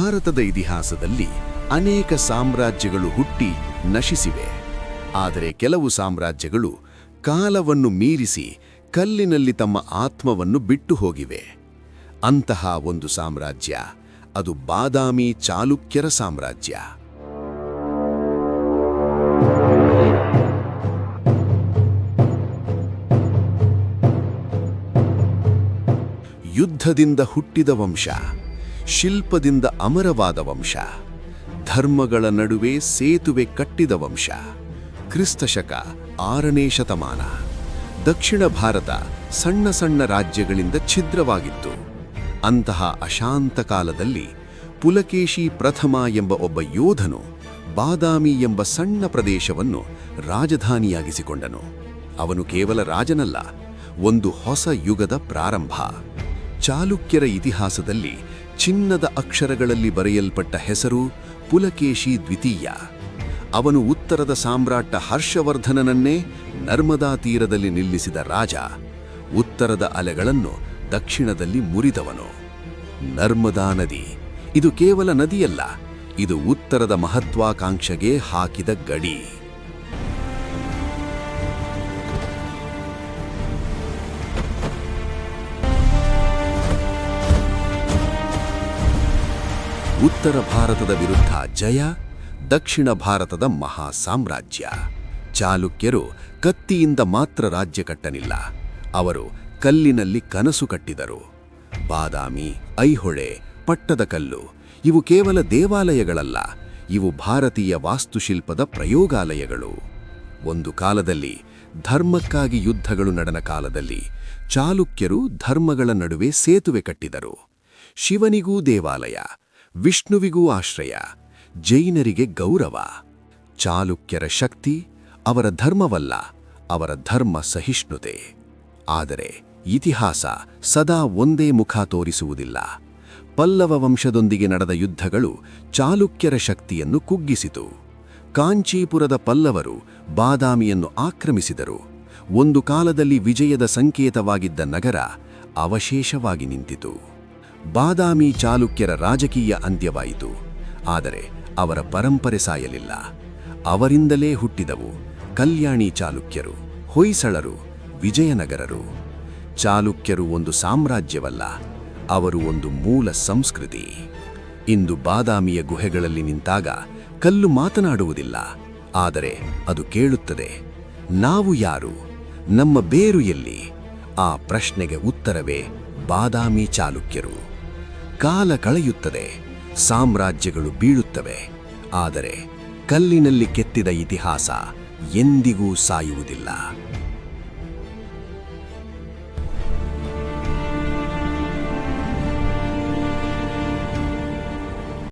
ಭಾರತದ ಇತಿಹಾಸದಲ್ಲಿ ಅನೇಕ ಸಾಮ್ರಾಜ್ಯಗಳು ಹುಟ್ಟಿ ನಶಿಸಿವೆ. ಆದರೆ ಕೆಲವು ಸಾಮ್ರಾಜ್ಯಗಳು ಕಾಲವನ್ನು ಮೀರಿಸಿ ಕಲ್ಲಿನಲ್ಲಿ ತಮ್ಮ ಆತ್ಮವನ್ನು ಬಿಟ್ಟು ಹೋಗಿವೆ. ಅಂತಹ ಒಂದು ಸಾಮ್ರಾಜ್ಯ ಅದು ಬಾದಾಮಿ ಚಾಲುಕ್ಯರ ಸಾಮ್ರಾಜ್ಯ. ಯುದ್ಧದಿಂದ ಹುಟ್ಟಿದ ವಂಶ. ಶಿಲ್ಪದಿಂದ ಅಮರವಾದ ವಂಶ. ಧರ್ಮಗಳ ನಡುವೆ ಸೇತುವೆ ಕಟ್ಟಿದ ವಂಶ. ಕ್ರಿಸ್ತಶಕ ಆರನೇ ಶತಮಾನ. ದಕ್ಷಿಣ ಭಾರತ ಸಣ್ಣ ಸಣ್ಣ ರಾಜ್ಯಗಳಿಂದ ಛಿದ್ರವಾಗಿತ್ತು. ಅಂತಹ ಅಶಾಂತ ಕಾಲದಲ್ಲಿ ಪುಲಕೇಶಿ ಪ್ರಥಮ ಎಂಬ ಒಬ್ಬ ಯೋಧನು ಬಾದಾಮಿ ಎಂಬ ಸಣ್ಣ ಪ್ರದೇಶವನ್ನು ರಾಜಧಾನಿಯಾಗಿಸಿಕೊಂಡನು. ಅವನು ಕೇವಲ ರಾಜನಲ್ಲ, ಒಂದು ಹೊಸ ಯುಗದ ಪ್ರಾರಂಭ. ಚಾಲುಕ್ಯರ ಇತಿಹಾಸದಲ್ಲಿ ಚಿನ್ನದ ಅಕ್ಷರಗಳಲ್ಲಿ ಬರೆಯಲ್ಪಟ್ಟ ಹೆಸರು ಪುಲಕೇಶಿ ದ್ವಿತೀಯ. ಅವನು ಉತ್ತರದ ಸಾಮ್ರಾಟ ಹರ್ಷವರ್ಧನನನ್ನೇ ನರ್ಮದಾ ತೀರದಲ್ಲಿ ನಿಲ್ಲಿಸಿದ ರಾಜ. ಉತ್ತರದ ಅಲೆಗಳನ್ನು ದಕ್ಷಿಣದಲ್ಲಿ ಮುರಿದವನು. ನರ್ಮದಾ ನದಿ. ಇದು ಕೇವಲ ನದಿಯಲ್ಲ, ಇದು ಉತ್ತರದ ಮಹತ್ವಾಕಾಂಕ್ಷೆಗೆ ಹಾಕಿದ ಗಡಿ. ಉತ್ತರ ಭಾರತದ ವಿರುದ್ಧ ಜಯ, ದಕ್ಷಿಣ ಭಾರತದ ಮಹಾ ಸಾಮ್ರಾಜ್ಯ. ಚಾಲುಕ್ಯರು ಕತ್ತಿಯಿಂದ ಮಾತ್ರ ರಾಜ್ಯ ಕಟ್ಟನಿಲ್ಲ. ಅವರು ಕಲ್ಲಿನಲ್ಲಿ ಕನಸು ಕಟ್ಟಿದರು. ಬಾದಾಮಿ, ಐಹೊಳೆ ಪಟ್ಟದಕಲ್ಲು ಇವು ಕೇವಲ ದೇವಾಲಯಗಳಲ್ಲ, ಇವು ಭಾರತೀಯ ವಾಸ್ತುಶಿಲ್ಪದ ಪ್ರಯೋಗಾಲಯಗಳು. ಒಂದು ಕಾಲದಲ್ಲಿ ಧರ್ಮಕ್ಕಾಗಿ ಯುದ್ಧಗಳು ನಡೆದ ಕಾಲದಲ್ಲಿ ಚಾಲುಕ್ಯರು ಧರ್ಮಗಳ ನಡುವೆ ಸೇತುವೆ ಕಟ್ಟಿದರು. ಶಿವನಿಗೂ ದೇವಾಲಯ ವಿಷ್ಣುವಿಗೂ ಆಶ್ರಯ, ಜೈನರಿಗೆ ಗೌರವ. ಚಾಲುಕ್ಯರ ಶಕ್ತಿ ಅವರ ಧರ್ಮವಲ್ಲ, ಅವರ ಧರ್ಮ ಸಹಿಷ್ಣುತೆ. ಆದರೆ ಇತಿಹಾಸ ಸದಾ ಒಂದೇ ಮುಖ ತೋರಿಸುವುದಿಲ್ಲ. ಪಲ್ಲವ ವಂಶದೊಂದಿಗೆ ನಡೆದ ಯುದ್ಧಗಳು ಚಾಲುಕ್ಯರ ಶಕ್ತಿಯನ್ನು ಕುಗ್ಗಿಸಿತು. ಕಾಂಚೀಪುರದ ಪಲ್ಲವರು ಬಾದಾಮಿಯನ್ನು ಆಕ್ರಮಿಸಿದರು. ಒಂದು ಕಾಲದಲ್ಲಿ ವಿಜಯದ ಸಂಕೇತವಾಗಿದ್ದ ನಗರ ಅವಶೇಷವಾಗಿ ನಿಂತಿತು. ಬಾದಾಮಿ ಚಾಲುಕ್ಯರ ರಾಜಕೀಯ ಅಂತ್ಯವಾಯಿತು. ಆದರೆ ಅವರ ಪರಂಪರೆ ಸಾಯಲಿಲ್ಲ. ಅವರಿಂದಲೇ ಹುಟ್ಟಿದವು ಕಲ್ಯಾಣಿ ಚಾಲುಕ್ಯರು, ಹೊಯ್ಸಳರು, ವಿಜಯನಗರರು. ಚಾಲುಕ್ಯರು ಒಂದು ಸಾಮ್ರಾಜ್ಯವಲ್ಲ, ಅವರು ಒಂದು ಮೂಲ ಸಂಸ್ಕೃತಿ. ಇಂದು ಬಾದಾಮಿಯ ಗುಹೆಗಳಲ್ಲಿ ನಿಂತಾಗ ಕಲ್ಲು ಮಾತನಾಡುವುದಿಲ್ಲ, ಆದರೆ ಅದು ಕೇಳುತ್ತದೆ, ನಾವು ಯಾರು? ನಮ್ಮ ಬೇರು ಎಲ್ಲಿ? ಆ ಪ್ರಶ್ನೆಗೆ ಉತ್ತರವೇ ಬಾದಾಮಿ ಚಾಲುಕ್ಯರು. ಕಾಲ ಕಳೆಯುತ್ತದೆ ಸಾಮ್ರಾಜ್ಯಗಳು ಬೀಳುತ್ತವೆ ಆದರೆ ಕಲ್ಲಿನಲ್ಲಿ ಕೆತ್ತಿದ ಇತಿಹಾಸ ಎಂದಿಗೂ ಸಾಯುವುದಿಲ್ಲ.